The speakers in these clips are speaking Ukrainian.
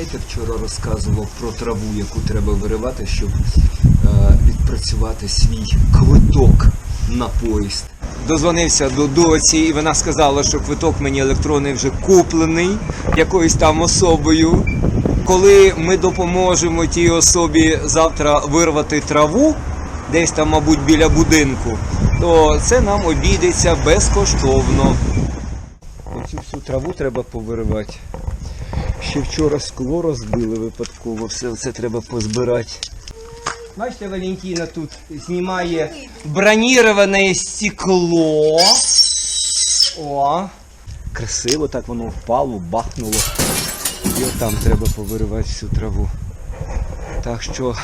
Пам'ятаєте, вчора розказував про траву, яку треба виривати, щоб е, відпрацювати свій квиток на поїзд. Дозвонився до доці, і вона сказала, що квиток мені електронний вже куплений якоюсь там особою. Коли ми допоможемо тій особі завтра вирвати траву, десь там, мабуть, біля будинку, то це нам обійдеться безкоштовно. Оцю всю траву треба повиривати. Ще вчора скло розбили випадково, все це треба позбирати. Бачите, Валентина тут знімає броніроване стекло. О! Красиво так воно впало, бахнуло. І отам треба повиривати всю траву. Так що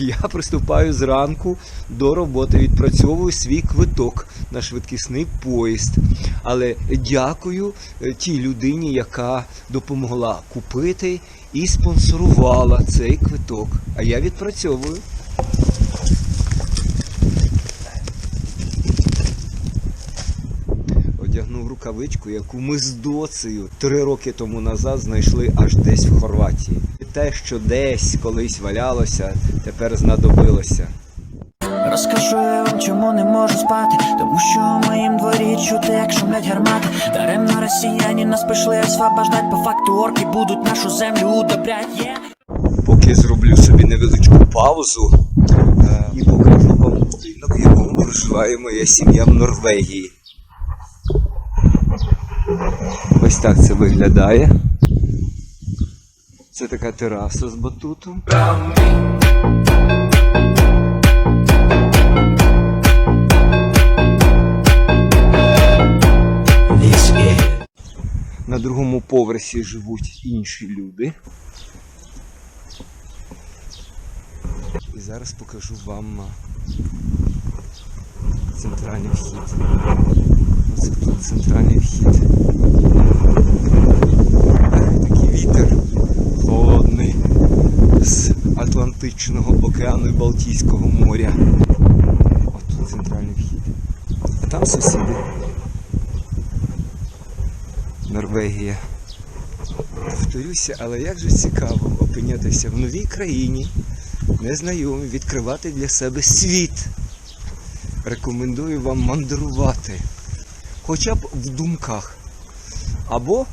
я приступаю зранку до роботи, відпрацьовую свій квиток на швидкісний поїзд. Але дякую е, тій людині, яка допомогла купити і спонсорувала цей квиток. А я відпрацьовую. Одягнув рукавичку, яку ми з доцею три роки тому назад знайшли аж десь в Хорватії. Те, що десь колись валялося, тепер знадобилося. Розкажу я вам, чому не можу спати, тому що в моїм дворі чути, як шумлять гармати. Даремно росіяні нас прийшли освобождать, по факту орки будуть нашу землю удобрять. є. Поки зроблю собі невеличку паузу е, і покажу вам будинок, в якому проживає моя сім'я в Норвегії. Ось так це виглядає. Це така тераса з батутом. На другому поверсі живуть інші люди. І зараз покажу вам центральний вхід. Оце тут центральний вхід. Ах, Такий вітер холодний з Атлантичного океану і Балтійського моря. От тут центральний вхід. А там сусіди. Норвегія. Повторюся, але як же цікаво опинятися в новій країні, незнайомі, відкривати для себе світ. Рекомендую вам мандрувати. Хоча б в думках. Або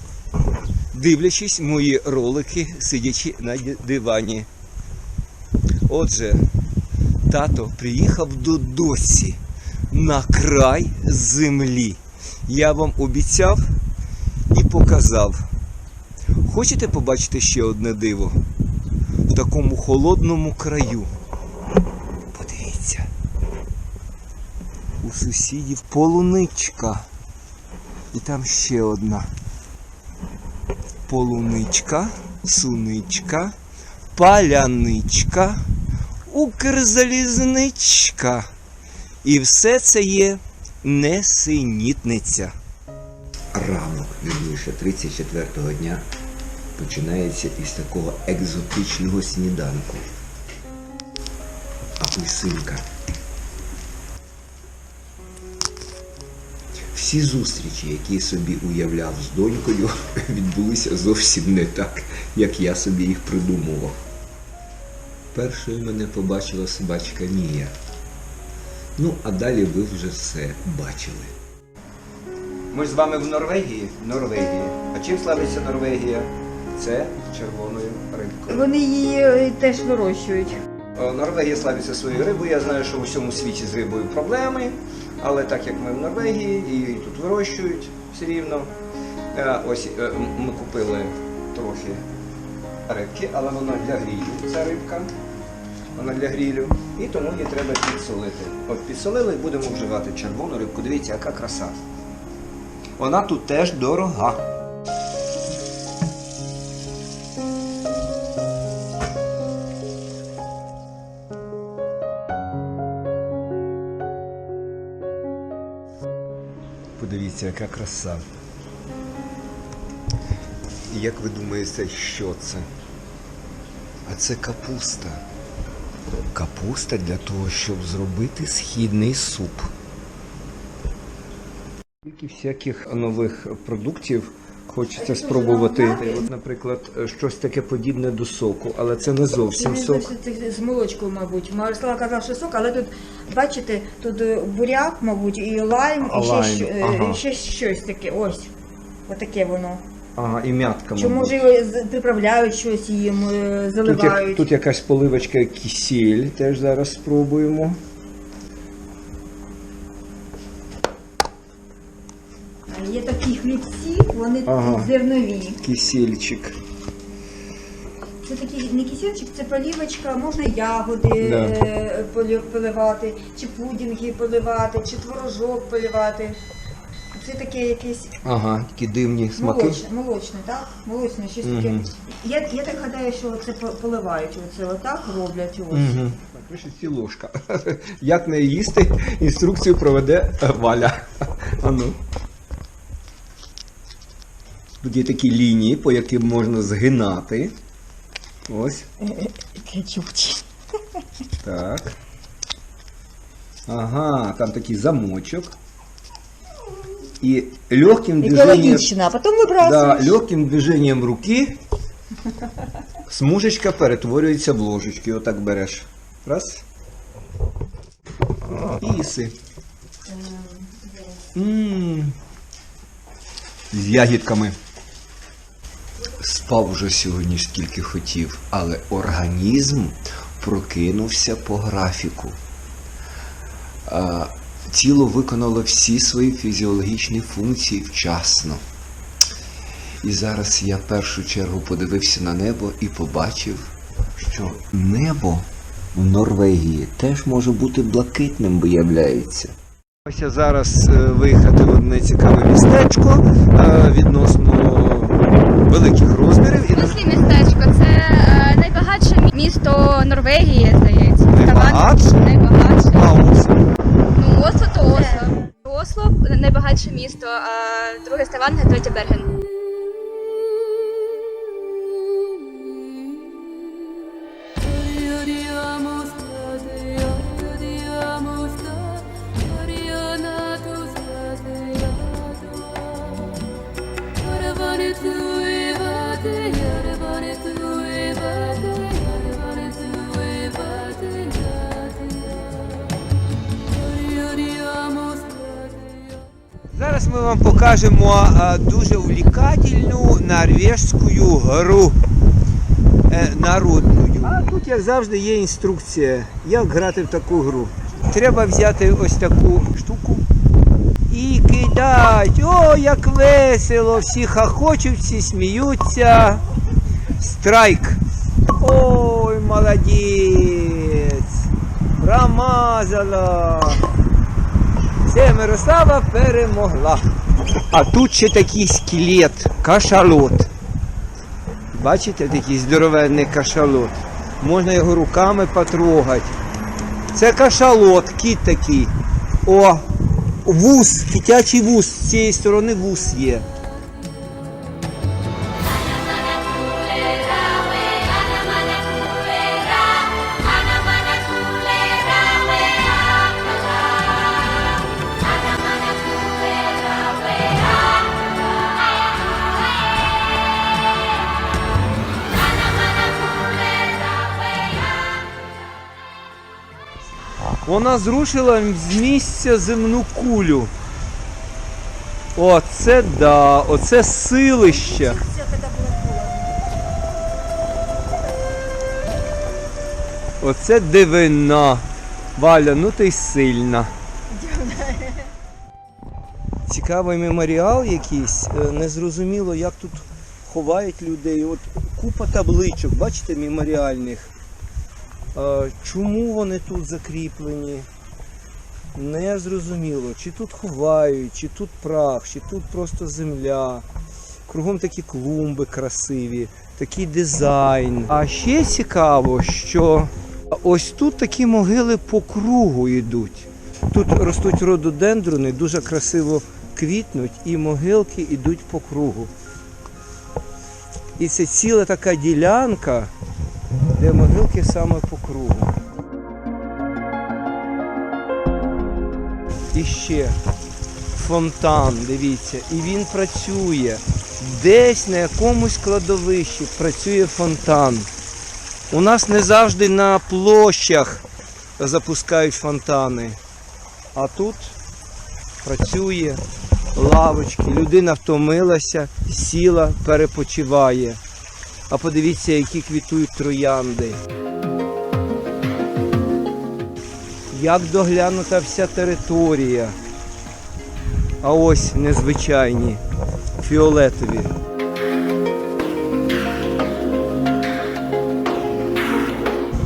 дивлячись мої ролики, сидячи на дивані. Отже, тато приїхав до досі на край землі. Я вам обіцяв і показав. Хочете побачити ще одне диво? В такому холодному краю. Подивіться. У сусідів полуничка. І там ще одна. Полуничка, суничка, паляничка, укрзалізничка. І все це є несенітниця. ранок, вірніше, 34-го дня починається із такого екзотичного сніданку. Апельсинка. Всі зустрічі, які собі уявляв з донькою, відбулися зовсім не так, як я собі їх придумував. Першою мене побачила собачка Мія. Ну, а далі ви вже все бачили. Ми ж з вами в Норвегії. Норвегії. А чим славиться Норвегія? Це червоною рибкою. Вони її е, теж вирощують. Е, Норвегія славиться своєю рибою. Я знаю, що в усьому світі з рибою проблеми, але так як ми в Норвегії, її тут вирощують все рівно. Е, Ось ми купили трохи рибки, але вона для грілю, ця рибка. Вона для грілю. І тому її треба підсолити. От підсолили будемо вживати червону рибку. Дивіться, яка краса. Вона тут теж дорога. Подивіться, яка краса. І Як ви думаєте, що це? А це капуста. Капуста для того, щоб зробити східний суп. Скільки всяких нових продуктів Хочеться спробувати. От, наприклад, щось таке подібне до соку, але це не зовсім сок. це з молочкою, мабуть. Мирослава казала, що сок, але тут, бачите, тут е, буряк, мабуть, і лайм, і ще, лайм, е, ага. ще щось таке. Ось. Отаке воно. Ага, і м'ятка, Чи мабуть. може з- приправляють щось їм, е, Тут, заливають. тут якась поливочка кисіль, теж зараз спробуємо. Є такі хлібці, вони Ага. зернові. Кисельчик. Це такий не кисельчик, це полівочка, можна ягоди Да. е, полі- поливати, чи пудінги поливати, чи творожок поливати. Це таке якесь Ага, такі дивні смаки. молочне, молочне, так? Молочне, щось таке. Мгм. Я, я так гадаю, що це по- поливають, оце отак роблять ось. Угу. Пише ці ложка. Як не їсти, інструкцію проведе е, Валя. Ану. Тут є такі лінії, по яким можна згинати. Ось. Так. Ага, там такий замочок. І легким движением, а потім да, легким движением руки смужечка перетворюється в ложечки. Отак береш. Раз. І їси. М. З ягідками. Спав уже сьогодні скільки хотів, але організм прокинувся по графіку. Тіло виконало всі свої фізіологічні функції вчасно. І зараз я в першу чергу подивився на небо і побачив, що небо в Норвегії теж може бути блакитним, виявляється. Ось зараз е, виїхати в одне цікаве містечко е, відносно великих розмірів. Містечко це е, найбагатше місто Норвегії, здається. Найбагатше? Ставангер найбагатше. А, ось. Ну, Осло то Осло. Осло найбагатше місто, а друге Ставангер, третє Берген. Вам покажемо дуже увлікательну норвежську гру е, народну. А тут, як завжди, є інструкція, як грати в таку гру. Треба взяти ось таку штуку і кидати. О, як весело! Всі хахочуть, всі сміються. Страйк. Ой, молодець! Промазала! Це Мирослава перемогла. А тут ще такий скелет, кашалот. Бачите, такий здоровенний кашалот. Можна його руками потрогати. Це кашалот, кіт такий. О, вус, китячий вус. З цієї сторони вус є. Вона зрушила з місця земну кулю. Оце да, оце силище. Оце дивина. Валя, ну ти сильна. Цікавий меморіал якийсь. е, Незрозуміло, як тут ховають людей. От купа табличок, бачите, меморіальних. Е, Чому вони тут закріплені? Не зрозуміло, чи тут ховають, чи тут прах, чи тут просто земля. Кругом такі клумби красиві, такий дизайн. А ще цікаво, що ось тут такі могили по кругу йдуть. Тут ростуть рододендрони, дуже красиво квітнуть, і могилки йдуть по кругу. І це ціла така ділянка, де могилки саме по кругу. І ще фонтан, дивіться, і він працює. десь на якомусь кладовищі працює фонтан. У нас не завжди на площах запускають фонтани. А тут працює лавочки, людина втомилася, сіла, перепочиває. А подивіться, які квітують троянди. Як доглянута вся територія. А ось незвичайні, фіолетові.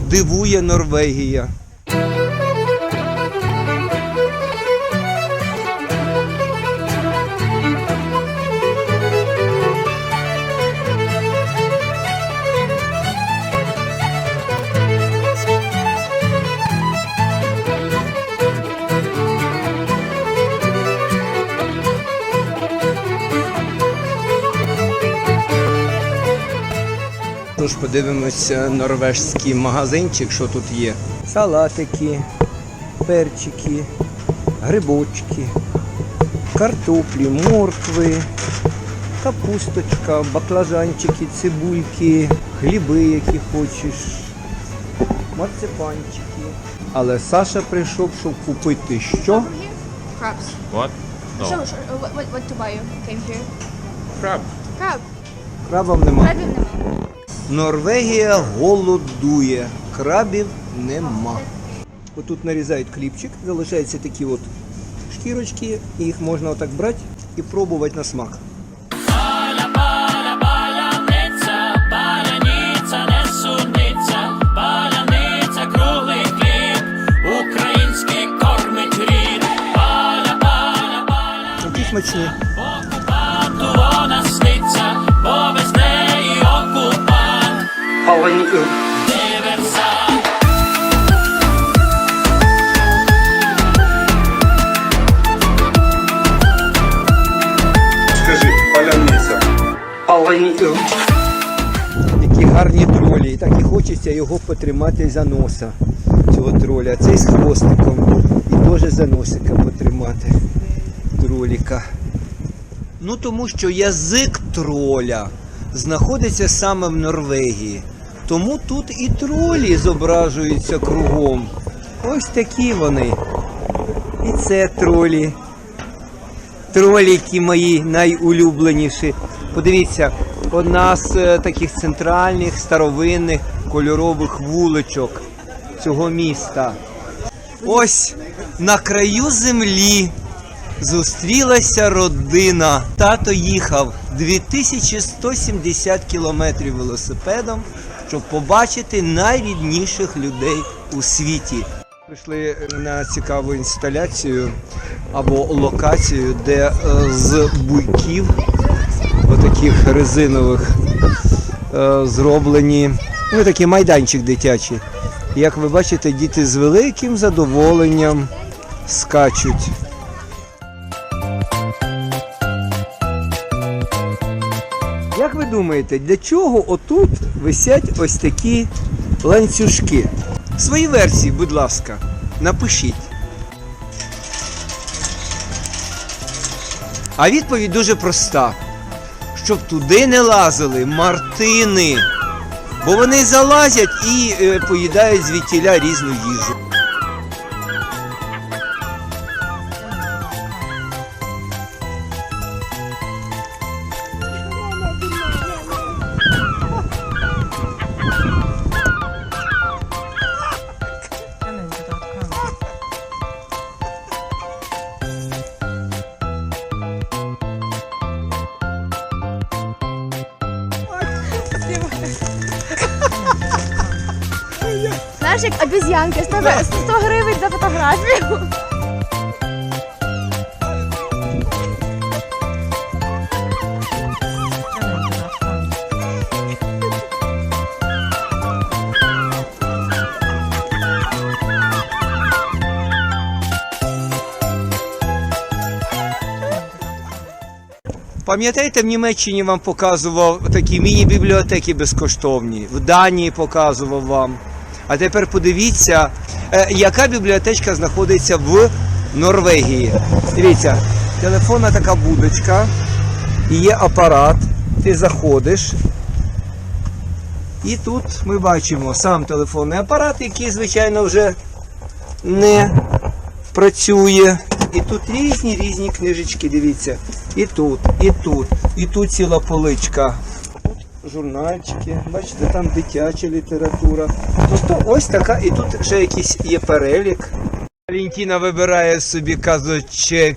Дивує Норвегія. Тож подивимося норвежський магазинчик, що тут є. Салатики, перчики, грибочки, картоплі, моркви, капусточка, баклажанчики, цибульки, хліби, які хочеш, марципанчики. Але Саша прийшов, щоб купити що? Crabs. What? So, so, what, what, what to buy you came here? Crab. Crab. Крабів нема. Крабів нема. Норвегія голодує, крабів нема. Отут нарізають хлібчик, залишаються такі от шкірочки, і їх можна отак брати і пробувати на смак. Паляниця, паляниця, окупант, диверсант. Скажи, паляниця. Які гарні тролі. І так і хочеться його потримати за носа, цього троля. А цей з хвостиком. І теж за носика потримати троліка. Ну тому що язик троля знаходиться саме в Норвегії. Тому тут і тролі зображуються кругом. Ось такі вони. І це тролі. Троліки мої найулюбленіші. Подивіться, одна з е, таких центральних старовинних кольорових вуличок цього міста. Ось на краю землі зустрілася родина. Тато їхав 2170 кілометрів велосипедом, щоб побачити найрідніших людей у світі. Прийшли на цікаву інсталяцію або локацію, де е, з буйків, отаких резинових, е, зроблені ну, такий майданчик дитячий. Як ви бачите, діти з великим задоволенням скачуть. Думаєте, для чого отут висять ось такі ланцюжки? Свої версії, будь ласка, напишіть. А відповідь дуже проста: щоб туди не лазили мартини, бо вони залазять і е, поїдають звідтіля різну їжу. Пам'ятаєте, в Німеччині вам показував такі міні-бібліотеки безкоштовні, в Данії показував вам. А тепер подивіться, е, яка бібліотечка знаходиться в Норвегії. Дивіться, телефонна така будочка. Є апарат, ти заходиш. І тут ми бачимо сам телефонний апарат, який, звичайно, вже не працює. І тут різні різні книжечки, дивіться. І тут, і тут, і тут ціла поличка. Тут журнальчики, бачите, там дитяча література. Тобто ось така, і тут ще якийсь є перелік. Валентина вибирає собі казочки,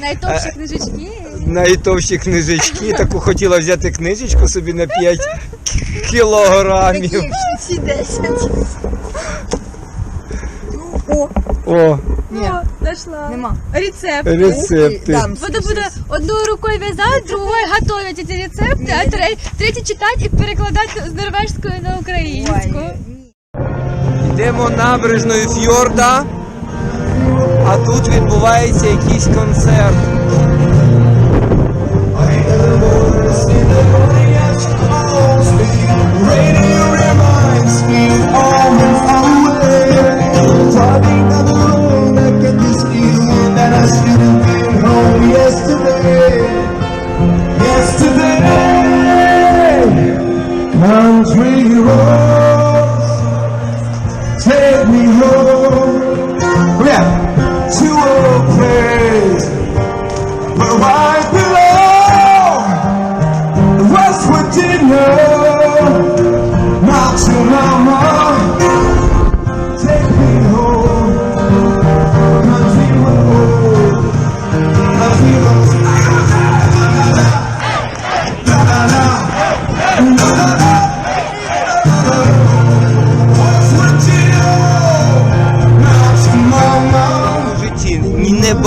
Найтопші Е, книжечки. найтовщі книжечки. Таку хотіла взяти книжечку собі на 5 кілограмів. всі 10. О, О, ні, О, знайшла. нема. Рецепт. рецепти. Там Буду, буду одною рукою в'язати, другою готувати ці рецепти, а тре- третю читати і перекладати з норвежської на українську. Йдемо набережною фьорда, а тут відбувається якийсь концерт.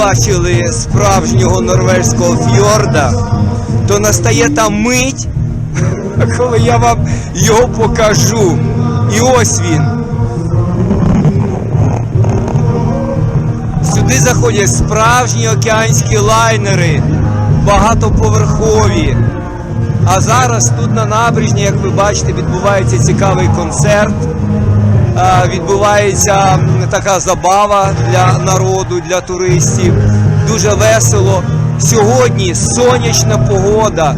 Бачили справжнього норвезького фьорда, то настає та мить, коли я вам його покажу. І ось він. Сюди заходять справжні океанські лайнери, багатоповерхові. А зараз тут на набережні, як ви бачите, відбувається цікавий концерт. Відбувається така забава для народу, для туристів. Дуже весело. Сьогодні сонячна погода.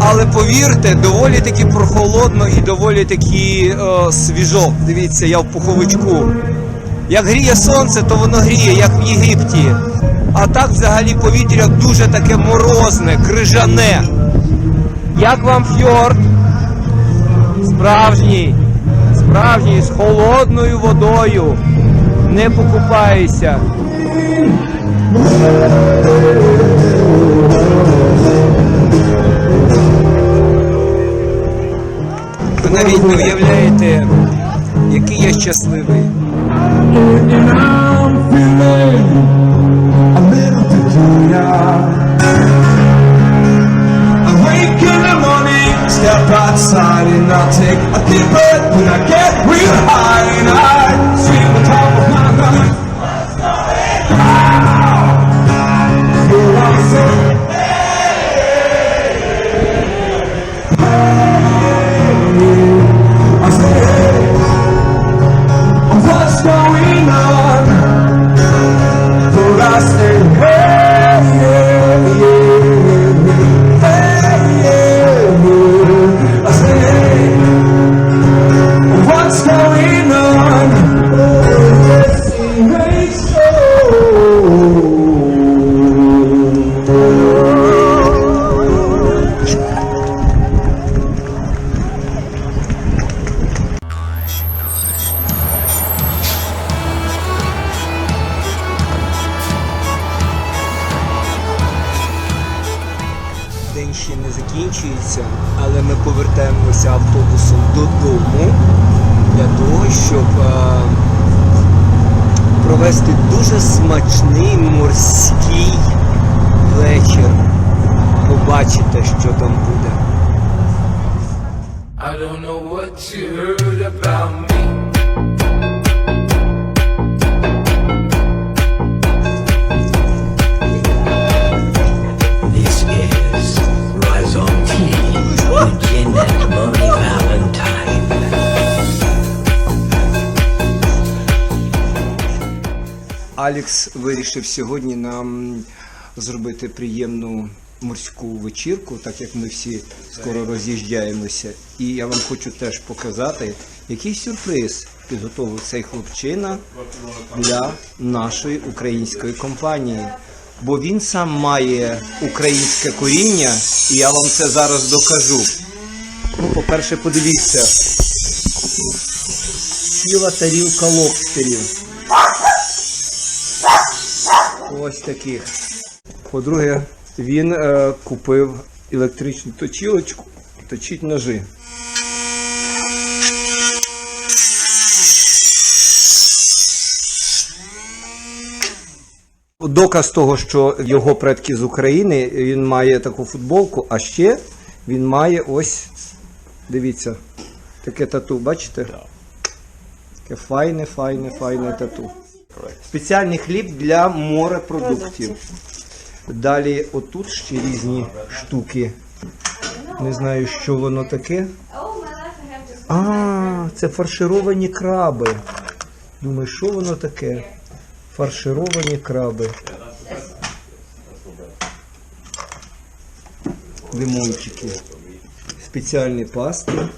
Але повірте, доволі таки прохолодно і доволі таки е, свіжо. Дивіться, я в пуховичку. Як гріє сонце, то воно гріє, як в Єгипті. А так взагалі повітря дуже таке морозне, крижане. Як вам фьорд? Справжній, справжній, з холодною водою. Не покупайся. Ви навіть не уявляєте, який я щасливий. Алікс вирішив сьогодні нам зробити приємну морську вечірку, так як ми всі скоро роз'їжджаємося. І я вам хочу теж показати, який сюрприз підготовив цей хлопчина для нашої української компанії. Бо він сам має українське коріння, і я вам це зараз докажу. Ну, по-перше, подивіться. Ціла тарілка лобстерів. Ось таких. По-друге, він е, купив електричну точілочку, точить ножи. Доказ того, що його предки з України, він має таку футболку, а ще він має ось, дивіться, таке тату, бачите? Таке файне, файне, файне тату. Спеціальний хліб для морепродуктів. Далі отут ще різні штуки. Не знаю, що воно таке. А, це фаршировані краби. Думаю, що воно таке? Фаршировані краби. Лимончики. Спеціальні пасти.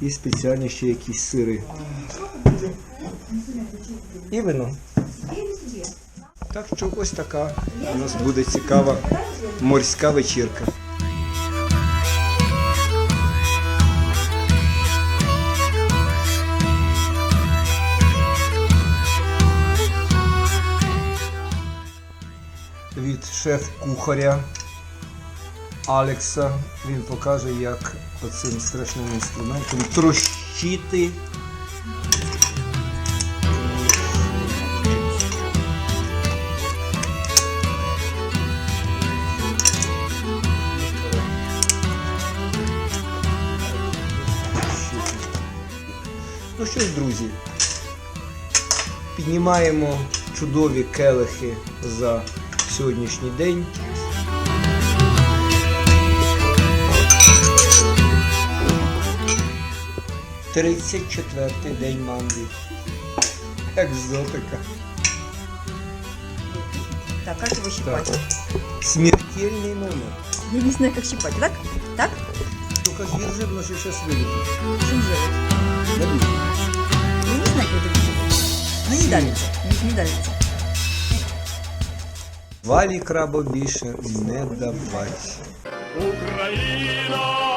І спеціальні ще якісь сири. І вино. Так що ось така у нас буде цікава морська вечірка. Від шеф-кухаря Алекса він покаже, як оцим страшним інструментом трощити що ж, друзі, піднімаємо чудові келихи за сьогоднішній день. Тридцять четвертий день манди. Екзотика. Так, как его щипать? Смертельний номер. Я не знаю, как щипать. Так? Так? Звір жирно, що щось вилетить. Что делать? Я не знаю, як. Ну не давится. Не, не. Валі крабо більше не давать. Україна,